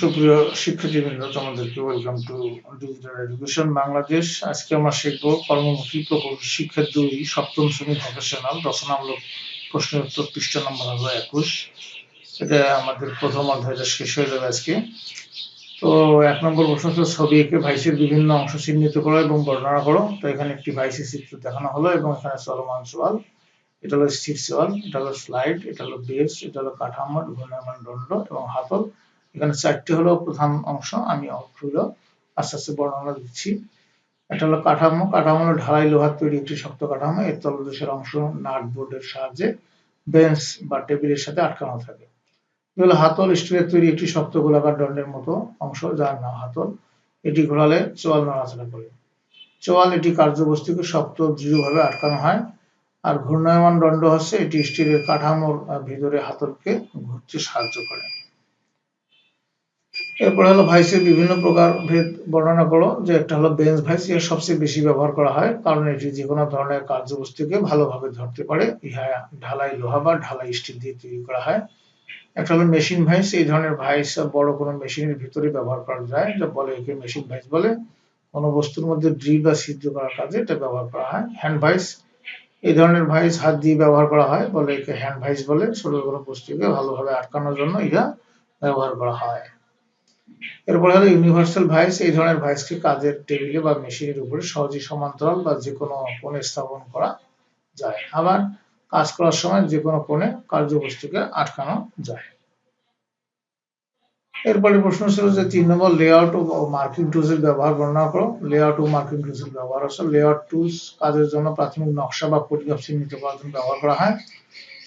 সুপ্রিয় শিক্ষার্থীবৃন্দ, তোমাদেরকে welcome to digital education Bangladesh. আজকে শিখব কর্মমুখী প্রকৌশল শিক্ষা দুই সপ্তম শ্রেণি রচনামূলক প্রশ্নের উত্তর পৃষ্ঠা নম্বর হলো একুশ। এটা আমাদের প্রথম অধ্যায়টা শেষ হয়ে যাবে আজকে। তো এক নম্বর প্রশ্ন হচ্ছে, ছবি এঁকে ভাইসের বিভিন্ন অংশ চিহ্নিত করো এবং বর্ণনা করো। তো এখানে একটি ভাইসের চিত্র দেখানো হলো এবং এখানে চলমান সোয়াল এটা হলো সোয়াল এটা হলো স্লাইড এটা হলো বেস এটা হলো কাঠামো, ঘূর্ণায়মান দণ্ড এবং হাতল। এখানে চারটি হলো প্রধান অংশ, আমি অংশগুলো আস্তে আস্তে বর্ণনা দিচ্ছি। এটা হলো কাঠামো কাঠামো হলো ঢালাই লোহার তৈরি একটি শক্ত কাঠামো, এর তলদেশের অংশ নাট বোর্ডের সাহায্যে বেঞ্চ বা টেবিলের সাথে আটকানো থাকে। এগুলো হাতল, স্টিলের তৈরি একটি শক্ত গোলাকার দণ্ডের মতো অংশ, যার নাম হাতল। এটি ঘোরালে চোয়াল নড়াচড়া করে। চোয়াল এটি কার্যবস্তুকে শক্ত, দৃঢ়ভাবে আটকানো হয়। আর ঘূর্ণায়মান দণ্ড হচ্ছে এটি স্টিলের কাঠামোর ভিতরে হাতলকে ঘুরতে সাহায্য করে। এরপরে হলো ভাইসের বিভিন্ন প্রকার ভেদ বর্ণনা করো যে একটা হলো বেঞ্চ ভাইস এর সবচেয়ে বেশি ব্যবহার করা হয়, কারণ এটি যে কোনো ধরনের কার্যবস্তুকে ভালোভাবে ধরতে পারে। ইহা ঢালাই লোহা বা ঢালাই স্টিল দিয়ে তৈরি করা হয়। একটা হলো মেশিন ভাইস, এই ধরনের ভাইস বড় কোনো মেশিনের ভিতরে ব্যবহার করা যায়, যা বলে একে মেশিন ভাইস বলে। কোনো বস্তুর মধ্যে ড্রিল বা ছিদ্র করার কাজে এটা ব্যবহার করা হয়। হ্যান্ড ভাইস এই ধরনের ভাইস হাত দিয়ে ব্যবহার করা হয় বলে একে হ্যান্ড ভাইস বলে। শরীরের কোনো বস্তুকে ভালোভাবে আটকানোর জন্য ইহা ব্যবহার করা হয়। এরপরে হলো ইউনিভার্সাল ভাইস এই ধরনের ভাইসকে কাজের টেবিলে বা মেশিনের উপরে সহজেই সমান্তরাল বা যে কোনো কোণে স্থাপন করা যায়। আবার কাজ করার সময় যে কোনো কোণে কার্যবস্তুকে আটকানো যায়। এরপরে প্রশ্ন ছিল যে তিন নম্বর লেআউট ও মার্কিং টুলস এর ব্যবহার বর্ণনা করো। লেআউট ও মার্কিং টুলস এর ব্যবহার হচ্ছে লেআউট টুলস কাজের জন্য প্রাথমিক নকশা বা পরিমাপ চিহ্নিত করার জন্য ব্যবহার করা হয়।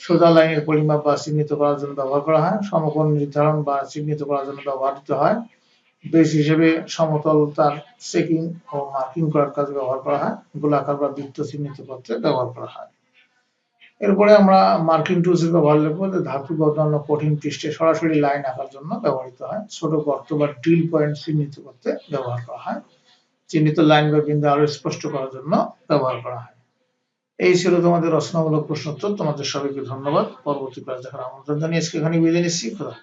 সোজা লাইনের পরিমাপ বা চিহ্নিত করার জন্য ব্যবহার করা হয়। সমকোণ নির্ধারণ বা চিহ্নিত করার জন্য ব্যবহৃত হয়। বেশ হিসেবে সমতল তার চেকিং ও মার্কিং করার কাজে ব্যবহার করা হয়। গোলাকার বা বৃত্ত চিহ্নিত করতে ব্যবহার করা হয়। এরপরে আমরা মার্কিং টুলস ব্যবহার লিখব যে ধাতু অন্যান্য কঠিন পৃষ্ঠে সরাসরি লাইন আঁকার জন্য ব্যবহৃত হয়। ছোট গর্ত বা ড্রিল পয়েন্ট চিহ্নিত করতে ব্যবহার করা হয়। চিহ্নিত লাইন বা বিন্দু আরও স্পষ্ট করার জন্য ব্যবহার করা হয়। এই ছিল তোমাদের রচনামূলক প্রশ্নোত্তর। তোমাদের সবাইকে ধন্যবাদ। পরবর্তী ক্লাস দেখার আমন্ত্রণ জানিয়ে আজকে এখানে বিদায় নিচ্ছি। খোদা